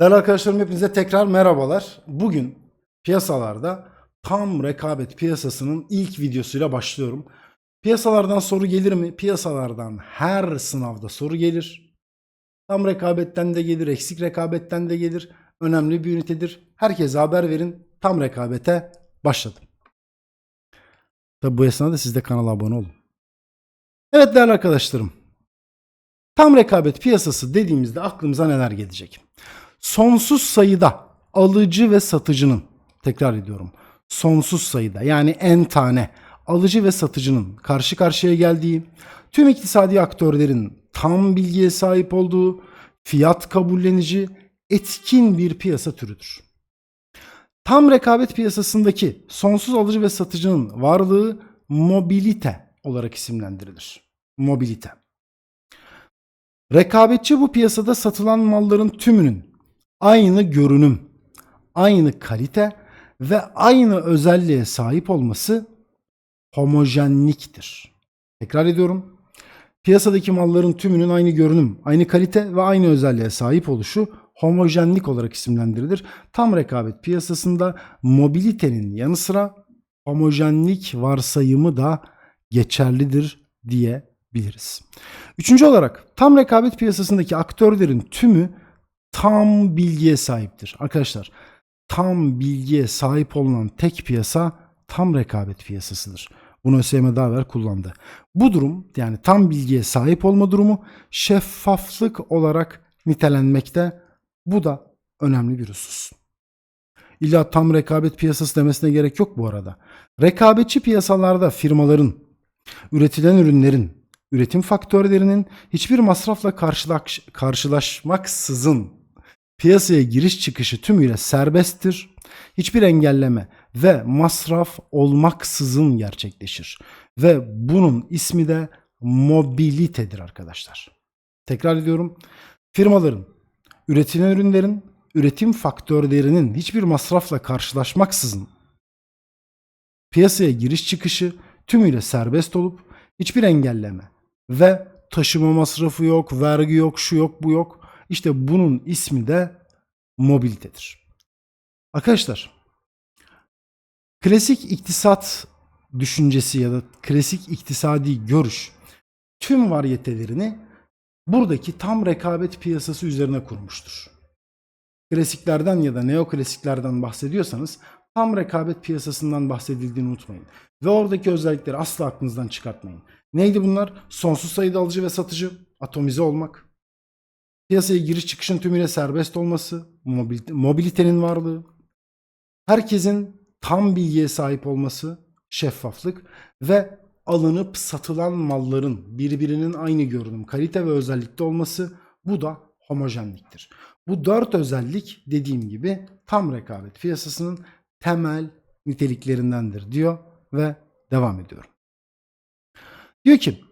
Değerli arkadaşlarım hepinize tekrar merhabalar. Bugün piyasalarda tam rekabet piyasasının ilk videosuyla başlıyorum. Piyasalardan soru gelir mi? Piyasalardan her sınavda soru gelir. Tam rekabetten de gelir, eksik rekabetten de gelir. Önemli bir ünitedir. Herkese haber verin. Tam rekabete başladım. Tabi bu esnada siz de kanala abone olun. Evet değerli arkadaşlarım. Tam rekabet piyasası dediğimizde aklımıza neler gelecek? Sonsuz sayıda alıcı ve satıcının tekrar ediyorum. Sonsuz sayıda yani en tane alıcı ve satıcının karşı karşıya geldiği, tüm iktisadi aktörlerin tam bilgiye sahip olduğu, fiyat kabullenici, etkin bir piyasa türüdür. Tam rekabet piyasasındaki sonsuz alıcı ve satıcının varlığı mobilite olarak isimlendirilir. Mobilite. Rekabetçi bu piyasada satılan malların tümünün aynı görünüm, aynı kalite ve aynı özelliğe sahip olması homojenliktir. Tekrar ediyorum. Piyasadaki malların tümünün aynı görünüm, aynı kalite ve aynı özelliğe sahip oluşu homojenlik olarak isimlendirilir. Tam rekabet piyasasında mobilitenin yanı sıra homojenlik varsayımı da geçerlidir diyebiliriz. Üçüncü olarak tam rekabet piyasasındaki aktörlerin tümü tam bilgiye sahiptir. Arkadaşlar tam bilgiye sahip olunan tek piyasa tam rekabet piyasasıdır. Bunu ÖSYM evvel kullandı. Bu durum yani tam bilgiye sahip olma durumu şeffaflık olarak nitelenmekte. Bu da önemli bir husus. İlla tam rekabet piyasası demesine gerek yok bu arada. Rekabetçi piyasalarda firmaların, üretilen ürünlerin, üretim faktörlerinin hiçbir masrafla karşılaş, karşılaşmaksızın piyasaya giriş çıkışı tümüyle serbesttir. Hiçbir engelleme ve masraf olmaksızın gerçekleşir. Ve bunun ismi de mobilitedir arkadaşlar. Tekrar ediyorum. Firmaların, üretilen ürünlerin, üretim faktörlerinin hiçbir masrafla karşılaşmaksızın piyasaya giriş çıkışı tümüyle serbest olup hiçbir engelleme ve taşıma masrafı yok, vergi yok, şu yok, bu yok. İşte bunun ismi de mobilitedir. Arkadaşlar, klasik iktisat düşüncesi ya da klasik iktisadi görüş tüm varyetelerini buradaki tam rekabet piyasası üzerine kurmuştur. Klasiklerden ya da neoklasiklerden bahsediyorsanız tam rekabet piyasasından bahsedildiğini unutmayın. Ve oradaki özellikleri asla aklınızdan çıkartmayın. Neydi bunlar? Sonsuz sayıda alıcı ve satıcı, atomize olmak, piyasaya giriş çıkışın tümüyle serbest olması, mobilite, mobilitenin varlığı, herkesin tam bilgiye sahip olması, şeffaflık ve alınıp satılan malların birbirinin aynı görünüm, kalite ve özellikte olması bu da homojenliktir. Bu dört özellik dediğim gibi tam rekabet piyasasının temel niteliklerindendir diyor ve devam ediyorum. Diyor ki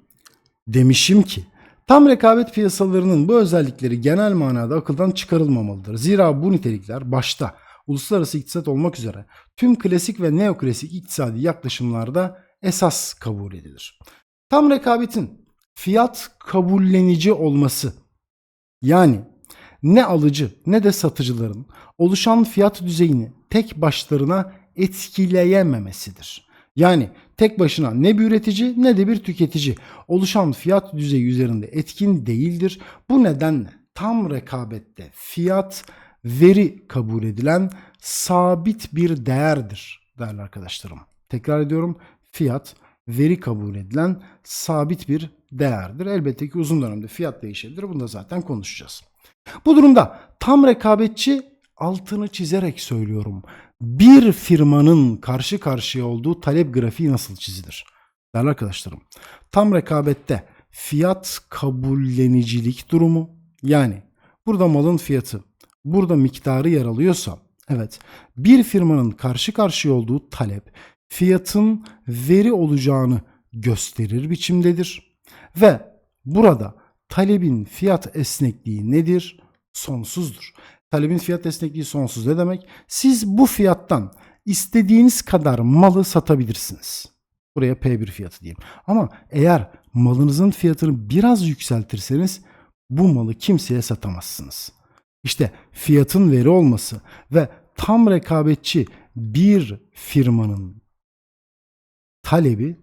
demişim ki tam rekabet piyasalarının bu özellikleri genel manada akıldan çıkarılmamalıdır. Zira bu nitelikler başta uluslararası iktisat olmak üzere tüm klasik ve neoklasik iktisadi yaklaşımlarda esas kabul edilir. Tam rekabetin fiyat kabullenici olması yani ne alıcı ne de satıcıların oluşan fiyat düzeyini tek başlarına etkileyememesidir. Yani tek başına ne bir üretici ne de bir tüketici oluşan fiyat düzeyi üzerinde etkin değildir. Bu nedenle tam rekabette fiyat veri kabul edilen sabit bir değerdir değerli arkadaşlarım. Tekrar ediyorum fiyat veri kabul edilen sabit bir değerdir. Elbette ki uzun dönemde fiyat değişebilir. Bunu da zaten konuşacağız. Bu durumda tam rekabetçi altını çizerek söylüyorum. Bir firmanın karşı karşıya olduğu talep grafiği nasıl çizilir? Değerli arkadaşlarım, tam rekabette fiyat kabullenicilik durumu yani burada malın fiyatı, burada miktarı yer alıyorsa evet bir firmanın karşı karşıya olduğu talep fiyatın veri olacağını gösterir biçimdedir. Ve burada talebin fiyat esnekliği nedir? Sonsuzdur. Talebin fiyat esnekliği sonsuz ne demek? Siz bu fiyattan istediğiniz kadar malı satabilirsiniz. Buraya P1 fiyatı diyeyim. Ama eğer malınızın fiyatını biraz yükseltirseniz bu malı kimseye satamazsınız. İşte fiyatın veri olması ve tam rekabetçi bir firmanın talebi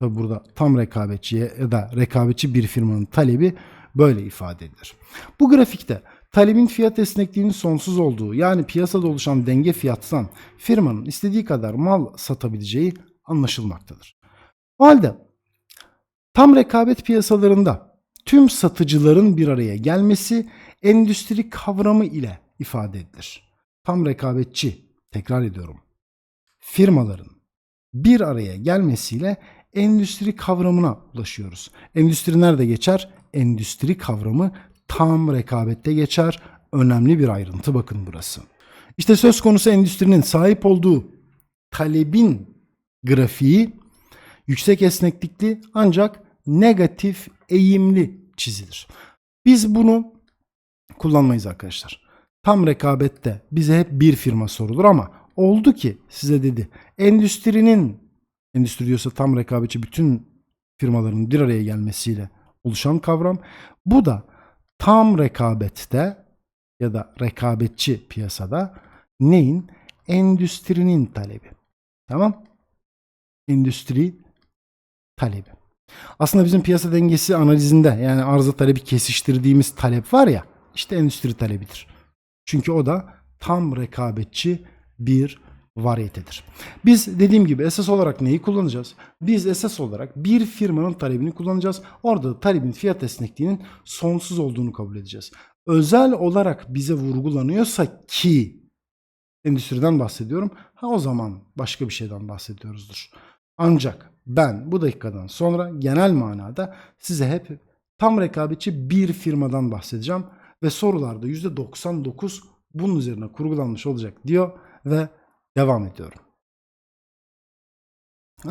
Tabi burada tam rekabetçiye ya da rekabetçi bir firmanın talebi böyle ifade edilir. Bu grafikte talebin fiyat esnekliğinin sonsuz olduğu yani piyasada oluşan denge fiyattan firmanın istediği kadar mal satabileceği anlaşılmaktadır. O halde tam rekabet piyasalarında tüm satıcıların bir araya gelmesi endüstri kavramı ile ifade edilir. Tam rekabetçi, tekrar ediyorum, firmaların bir araya gelmesiyle endüstri kavramına ulaşıyoruz. Endüstri nerede geçer? Endüstri kavramı tam rekabette geçer. Önemli bir ayrıntı bakın burası. İşte söz konusu endüstrinin sahip olduğu talebin grafiği yüksek esneklikli ancak negatif eğimli çizilir. Biz bunu kullanmayız arkadaşlar. Tam rekabette bize hep bir firma sorulur ama oldu ki size dedi endüstrinin endüstri diyorsa tam rekabetçi bütün firmaların bir araya gelmesiyle oluşan kavram. Bu da tam rekabette ya da rekabetçi piyasada neyin? Endüstrinin talebi. Tamam? Endüstri talebi. Aslında bizim piyasa dengesi analizinde yani arıza talebi kesiştirdiğimiz talep var ya işte endüstri talebidir. Çünkü o da tam rekabetçi bir varyetedir. Biz dediğim gibi esas olarak neyi kullanacağız? Biz esas olarak bir firmanın talebini kullanacağız. Orada da talebin fiyat esnekliğinin sonsuz olduğunu kabul edeceğiz. Özel olarak bize vurgulanıyorsa ki endüstriden bahsediyorum. Ha o zaman başka bir şeyden bahsediyoruzdur. Ancak ben bu dakikadan sonra genel manada size hep tam rekabetçi bir firmadan bahsedeceğim ve sorularda %99 bunun üzerine kurgulanmış olacak diyor ve devam ediyorum.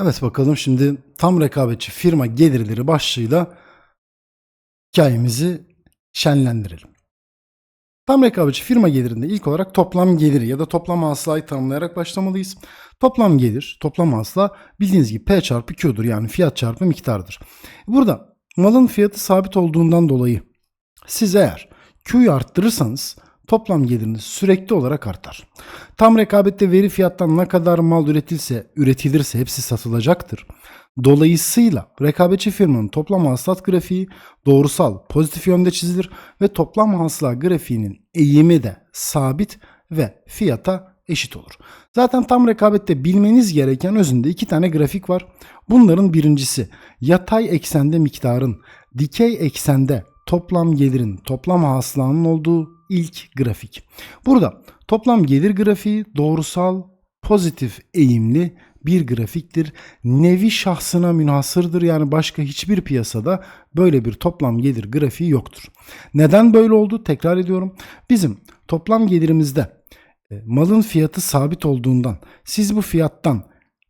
Evet bakalım şimdi tam rekabetçi firma gelirleri başlığıyla hikayemizi şenlendirelim. Tam rekabetçi firma gelirinde ilk olarak toplam geliri ya da toplam hasılayı tanımlayarak başlamalıyız. Toplam gelir, toplam hasıla bildiğiniz gibi P çarpı Q'dur yani fiyat çarpı miktardır. Burada malın fiyatı sabit olduğundan dolayı siz eğer Q'yu arttırırsanız toplam geliriniz sürekli olarak artar. Tam rekabette veri fiyattan ne kadar mal üretilse, üretilirse hepsi satılacaktır. Dolayısıyla rekabetçi firmanın toplam hasılat grafiği doğrusal, pozitif yönde çizilir ve toplam hasılat grafiğinin eğimi de sabit ve fiyata eşit olur. Zaten tam rekabette bilmeniz gereken özünde iki tane grafik var. Bunların birincisi yatay eksende miktarın, dikey eksende toplam gelirin, toplam hasılanın olduğu ilk grafik. Burada toplam gelir grafiği doğrusal, pozitif eğimli bir grafiktir. Nevi şahsına münhasırdır. Yani başka hiçbir piyasada böyle bir toplam gelir grafiği yoktur. Neden böyle oldu? Tekrar ediyorum. Bizim toplam gelirimizde e, malın fiyatı sabit olduğundan siz bu fiyattan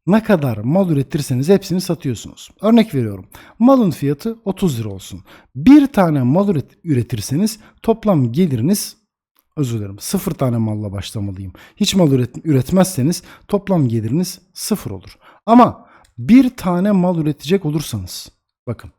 ne kadar mal üretirseniz hepsini satıyorsunuz. Örnek veriyorum. Malın fiyatı 30 lira olsun. Bir tane mal üretirseniz toplam geliriniz özür dilerim sıfır tane malla başlamalıyım. Hiç mal üret, üretmezseniz toplam geliriniz sıfır olur. Ama bir tane mal üretecek olursanız bakın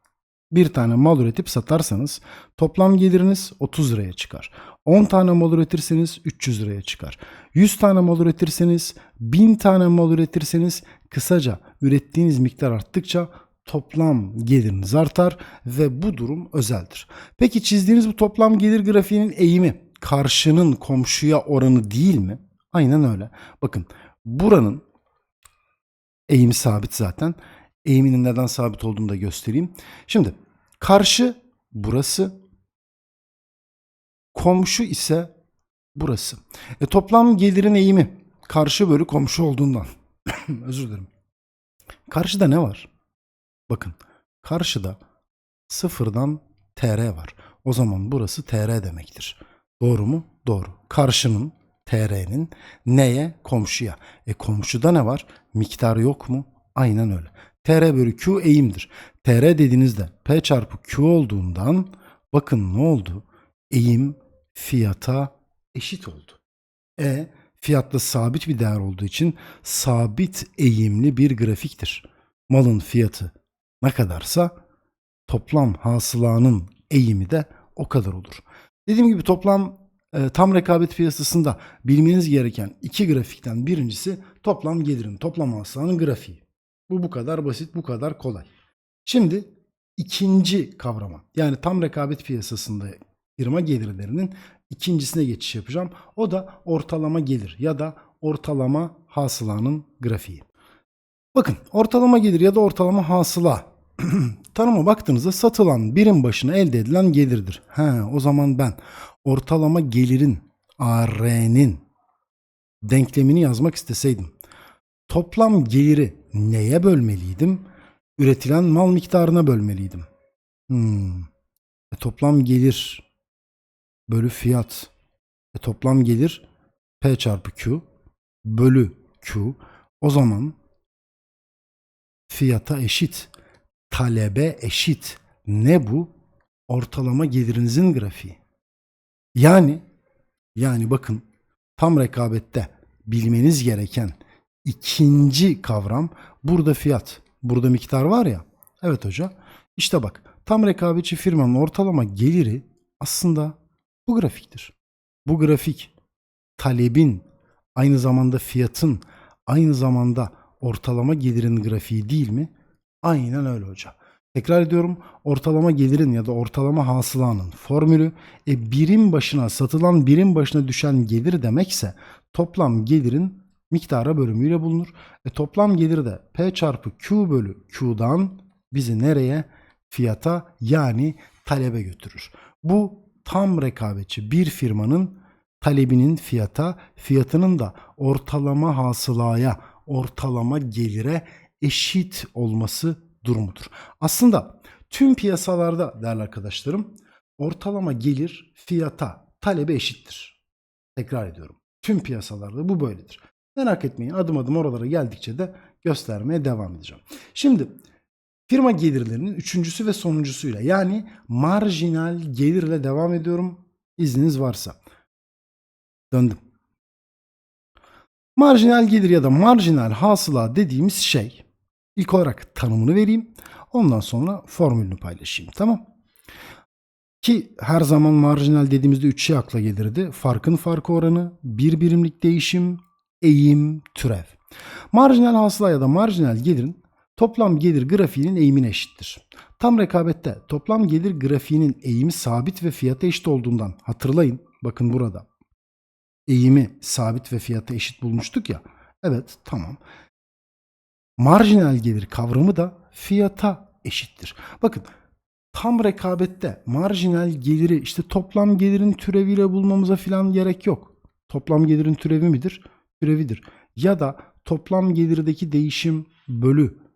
bir tane mal üretip satarsanız toplam geliriniz 30 liraya çıkar. 10 tane mal üretirseniz 300 liraya çıkar. 100 tane mal üretirseniz 1000 tane mal üretirseniz kısaca ürettiğiniz miktar arttıkça toplam geliriniz artar ve bu durum özeldir. Peki çizdiğiniz bu toplam gelir grafiğinin eğimi karşının komşuya oranı değil mi? Aynen öyle. Bakın buranın eğimi sabit zaten. Eğiminin neden sabit olduğunu da göstereyim. Şimdi karşı burası komşu ise burası. E, toplam gelirin eğimi karşı bölü komşu olduğundan. Özür dilerim. Karşıda ne var? Bakın karşıda sıfırdan TR var. O zaman burası TR demektir. Doğru mu? Doğru. Karşının TR'nin neye? Komşuya. E komşuda ne var? Miktar yok mu? Aynen öyle. TR bölü Q eğimdir. TR dediğinizde P çarpı Q olduğundan bakın ne oldu? Eğim fiyata eşit oldu. E fiyatta sabit bir değer olduğu için sabit eğimli bir grafiktir. Malın fiyatı ne kadarsa toplam hasılanın eğimi de o kadar olur. Dediğim gibi toplam e, tam rekabet piyasasında bilmeniz gereken iki grafikten birincisi toplam gelirin, toplam hasılanın grafiği. Bu bu kadar basit, bu kadar kolay. Şimdi ikinci kavrama yani tam rekabet piyasasında firma gelirlerinin ikincisine geçiş yapacağım. O da ortalama gelir ya da ortalama hasılanın grafiği. Bakın ortalama gelir ya da ortalama hasıla tanıma baktığınızda satılan birim başına elde edilen gelirdir. He, o zaman ben ortalama gelirin AR'nin denklemini yazmak isteseydim toplam geliri neye bölmeliydim? Üretilen mal miktarına bölmeliydim. Hmm. E, toplam gelir bölü fiyat. E, toplam gelir P çarpı Q bölü Q. O zaman fiyata eşit. Talebe eşit. Ne bu? Ortalama gelirinizin grafiği. Yani yani bakın tam rekabette bilmeniz gereken ikinci kavram burada fiyat. Burada miktar var ya. Evet hoca. İşte bak tam rekabetçi firmanın ortalama geliri aslında bu grafiktir. Bu grafik talebin aynı zamanda fiyatın aynı zamanda ortalama gelirin grafiği değil mi? Aynen öyle hoca. Tekrar ediyorum ortalama gelirin ya da ortalama hasılanın formülü e, birim başına satılan birim başına düşen gelir demekse toplam gelirin miktara bölümüyle bulunur. E, toplam gelir de P çarpı Q bölü Q'dan bizi nereye? Fiyata yani talebe götürür. Bu tam rekabetçi bir firmanın talebinin fiyata, fiyatının da ortalama hasılaya, ortalama gelire eşit olması durumudur. Aslında tüm piyasalarda değerli arkadaşlarım ortalama gelir fiyata, talebe eşittir. Tekrar ediyorum. Tüm piyasalarda bu böyledir. Merak etmeyin adım adım oralara geldikçe de göstermeye devam edeceğim. Şimdi firma gelirlerinin üçüncüsü ve sonuncusuyla yani marjinal gelirle devam ediyorum. İzniniz varsa. Döndüm. Marjinal gelir ya da marjinal hasıla dediğimiz şey ilk olarak tanımını vereyim. Ondan sonra formülünü paylaşayım. Tamam. Ki her zaman marjinal dediğimizde üç şey akla gelirdi. Farkın farkı oranı, bir birimlik değişim, eğim, türev. Marjinal hasıla ya da marjinal gelirin toplam gelir grafiğinin eğimine eşittir. Tam rekabette toplam gelir grafiğinin eğimi sabit ve fiyata eşit olduğundan hatırlayın. Bakın burada. Eğimi sabit ve fiyata eşit bulmuştuk ya. Evet tamam. Marjinal gelir kavramı da fiyata eşittir. Bakın tam rekabette marjinal geliri işte toplam gelirin türeviyle bulmamıza falan gerek yok. Toplam gelirin türevi midir? Türevidir. Ya da toplam gelirdeki değişim bölü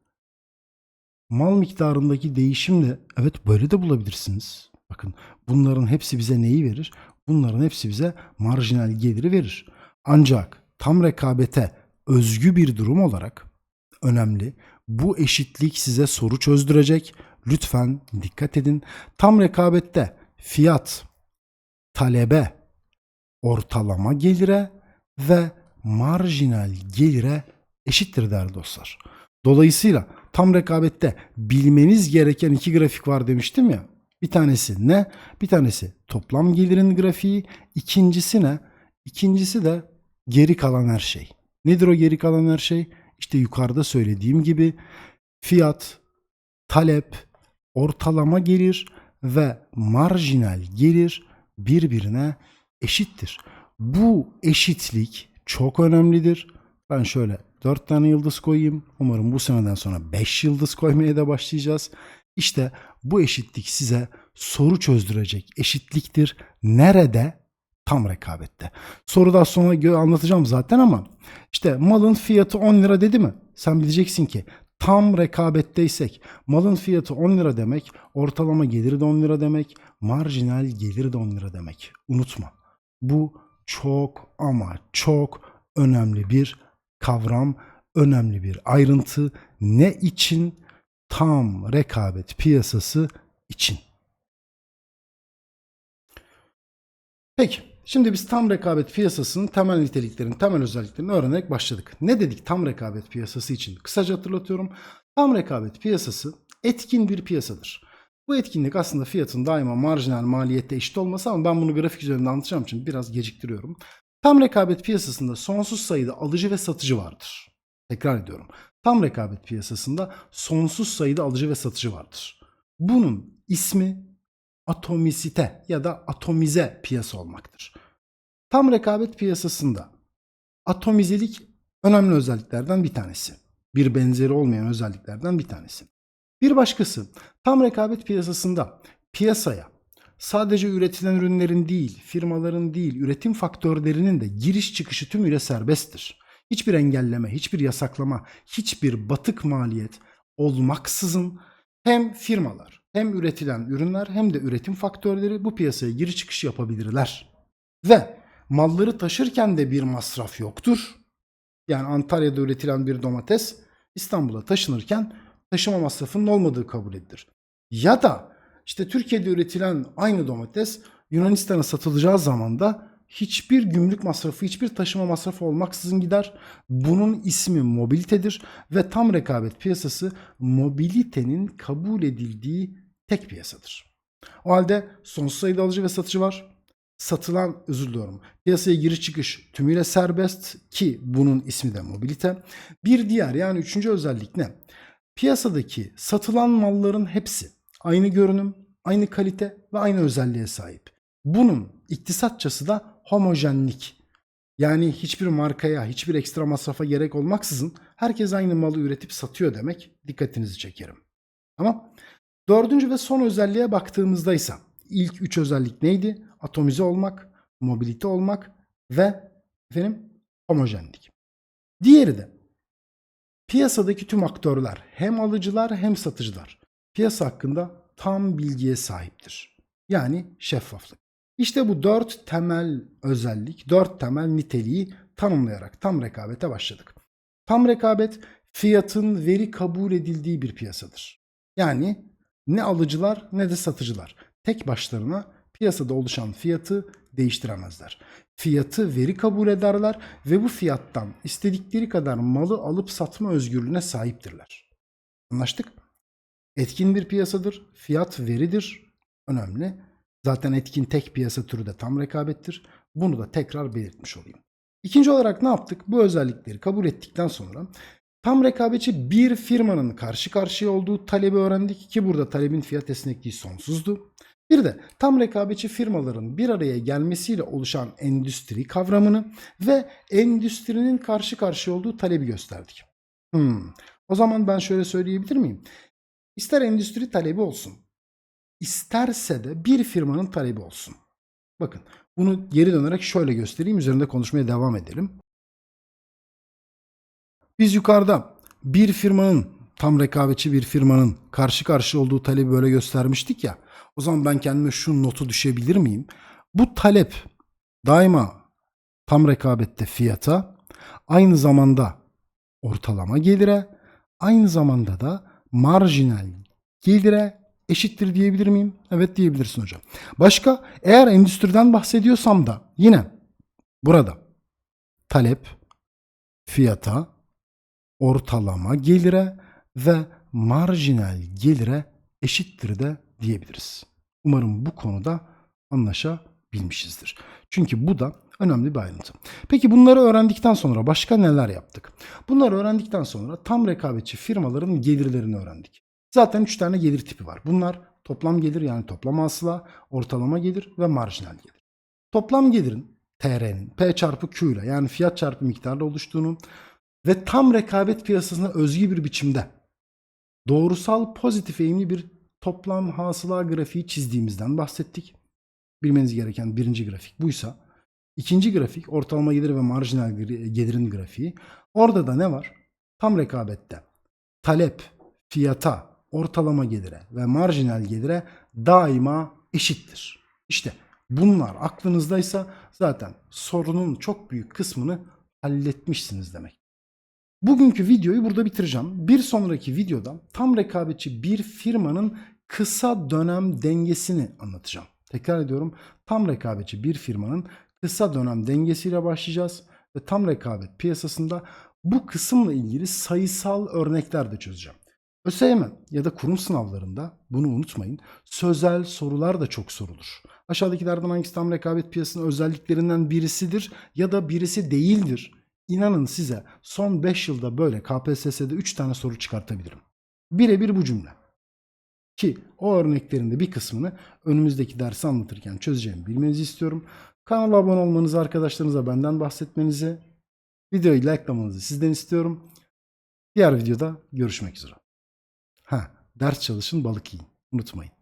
mal miktarındaki değişimle evet böyle de bulabilirsiniz. Bakın bunların hepsi bize neyi verir? Bunların hepsi bize marjinal geliri verir. Ancak tam rekabete özgü bir durum olarak önemli. Bu eşitlik size soru çözdürecek. Lütfen dikkat edin. Tam rekabette fiyat talebe ortalama gelire ve marjinal gelire eşittir değerli dostlar. Dolayısıyla tam rekabette bilmeniz gereken iki grafik var demiştim ya. Bir tanesi ne? Bir tanesi toplam gelirin grafiği. İkincisi ne? İkincisi de geri kalan her şey. Nedir o geri kalan her şey? İşte yukarıda söylediğim gibi fiyat, talep, ortalama gelir ve marjinal gelir birbirine eşittir. Bu eşitlik çok önemlidir. Ben şöyle 4 tane yıldız koyayım. Umarım bu seneden sonra 5 yıldız koymaya da başlayacağız. İşte bu eşitlik size soru çözdürecek eşitliktir. Nerede? Tam rekabette. Sorudan sonra anlatacağım zaten ama işte malın fiyatı 10 lira dedi mi? Sen bileceksin ki tam rekabetteysek malın fiyatı 10 lira demek, ortalama geliri de 10 lira demek, marjinal geliri de 10 lira demek. Unutma. Bu çok ama çok önemli bir kavram, önemli bir ayrıntı. Ne için? Tam rekabet piyasası için. Peki, şimdi biz tam rekabet piyasasının temel niteliklerini, temel özelliklerini öğrenerek başladık. Ne dedik tam rekabet piyasası için? Kısaca hatırlatıyorum. Tam rekabet piyasası etkin bir piyasadır. Bu etkinlik aslında fiyatın daima marjinal maliyette eşit olması ama ben bunu grafik üzerinde anlatacağım için biraz geciktiriyorum. Tam rekabet piyasasında sonsuz sayıda alıcı ve satıcı vardır. Tekrar ediyorum. Tam rekabet piyasasında sonsuz sayıda alıcı ve satıcı vardır. Bunun ismi atomisite ya da atomize piyasa olmaktır. Tam rekabet piyasasında atomizelik önemli özelliklerden bir tanesi. Bir benzeri olmayan özelliklerden bir tanesi. Bir başkası tam rekabet piyasasında piyasaya sadece üretilen ürünlerin değil, firmaların değil, üretim faktörlerinin de giriş çıkışı tümüyle serbesttir. Hiçbir engelleme, hiçbir yasaklama, hiçbir batık maliyet olmaksızın hem firmalar hem üretilen ürünler hem de üretim faktörleri bu piyasaya giriş çıkış yapabilirler. Ve malları taşırken de bir masraf yoktur. Yani Antalya'da üretilen bir domates İstanbul'a taşınırken taşıma masrafının olmadığı kabul edilir. Ya da işte Türkiye'de üretilen aynı domates Yunanistan'a satılacağı zaman da hiçbir gümrük masrafı, hiçbir taşıma masrafı olmaksızın gider. Bunun ismi mobilitedir ve tam rekabet piyasası mobilitenin kabul edildiği tek piyasadır. O halde sonsuz sayıda alıcı ve satıcı var. Satılan, özür diliyorum, piyasaya giriş çıkış tümüyle serbest ki bunun ismi de mobilite. Bir diğer yani üçüncü özellik ne? Piyasadaki satılan malların hepsi aynı görünüm, aynı kalite ve aynı özelliğe sahip. Bunun iktisatçası da homojenlik. Yani hiçbir markaya, hiçbir ekstra masrafa gerek olmaksızın herkes aynı malı üretip satıyor demek. Dikkatinizi çekerim. Tamam. Dördüncü ve son özelliğe baktığımızda ise ilk üç özellik neydi? Atomize olmak, mobilite olmak ve efendim homojenlik. Diğeri de piyasadaki tüm aktörler hem alıcılar hem satıcılar piyasa hakkında tam bilgiye sahiptir. Yani şeffaflık. İşte bu dört temel özellik, dört temel niteliği tanımlayarak tam rekabete başladık. Tam rekabet fiyatın veri kabul edildiği bir piyasadır. Yani ne alıcılar ne de satıcılar tek başlarına piyasada oluşan fiyatı değiştiremezler. Fiyatı veri kabul ederler ve bu fiyattan istedikleri kadar malı alıp satma özgürlüğüne sahiptirler. Anlaştık? Etkin bir piyasadır. Fiyat veridir. Önemli. Zaten etkin tek piyasa türü de tam rekabettir. Bunu da tekrar belirtmiş olayım. İkinci olarak ne yaptık? Bu özellikleri kabul ettikten sonra tam rekabetçi bir firmanın karşı karşıya olduğu talebi öğrendik ki burada talebin fiyat esnekliği sonsuzdu. Bir de tam rekabetçi firmaların bir araya gelmesiyle oluşan endüstri kavramını ve endüstrinin karşı karşıya olduğu talebi gösterdik. Hmm. O zaman ben şöyle söyleyebilir miyim? İster endüstri talebi olsun, isterse de bir firmanın talebi olsun. Bakın bunu geri dönerek şöyle göstereyim. Üzerinde konuşmaya devam edelim. Biz yukarıda bir firmanın tam rekabetçi bir firmanın karşı karşıya olduğu talebi böyle göstermiştik ya. O zaman ben kendime şu notu düşebilir miyim? Bu talep daima tam rekabette fiyata, aynı zamanda ortalama gelire, aynı zamanda da marjinal gelire eşittir diyebilir miyim? Evet diyebilirsin hocam. Başka eğer endüstriden bahsediyorsam da yine burada talep fiyata, ortalama gelire ve marjinal gelire eşittir de diyebiliriz. Umarım bu konuda anlaşabilmişizdir. Çünkü bu da önemli bir ayrıntı. Peki bunları öğrendikten sonra başka neler yaptık? Bunları öğrendikten sonra tam rekabetçi firmaların gelirlerini öğrendik. Zaten 3 tane gelir tipi var. Bunlar toplam gelir yani toplam hasıla, ortalama gelir ve marjinal gelir. Toplam gelirin TR'nin P çarpı Q ile yani fiyat çarpı miktarla oluştuğunu ve tam rekabet piyasasına özgü bir biçimde doğrusal pozitif eğimli bir toplam hasıla grafiği çizdiğimizden bahsettik. Bilmeniz gereken birinci grafik buysa. İkinci grafik ortalama gelir ve marjinal gelirin grafiği. Orada da ne var? Tam rekabette talep fiyata, ortalama gelire ve marjinal gelire daima eşittir. İşte bunlar aklınızdaysa zaten sorunun çok büyük kısmını halletmişsiniz demek. Bugünkü videoyu burada bitireceğim. Bir sonraki videoda tam rekabetçi bir firmanın kısa dönem dengesini anlatacağım. Tekrar ediyorum. Tam rekabetçi bir firmanın kısa dönem dengesiyle başlayacağız ve tam rekabet piyasasında bu kısımla ilgili sayısal örnekler de çözeceğim. ÖSYM ya da kurum sınavlarında bunu unutmayın. Sözel sorular da çok sorulur. Aşağıdakilerden hangisi tam rekabet piyasasının özelliklerinden birisidir ya da birisi değildir? İnanın size son 5 yılda böyle KPSS'de 3 tane soru çıkartabilirim. Birebir bu cümle. Ki o örneklerin de bir kısmını önümüzdeki dersi anlatırken çözeceğimi bilmenizi istiyorum. Kanala abone olmanızı, arkadaşlarınıza benden bahsetmenizi, videoyu likelamanızı sizden istiyorum. Diğer videoda görüşmek üzere. Ha, ders çalışın, balık yiyin. Unutmayın.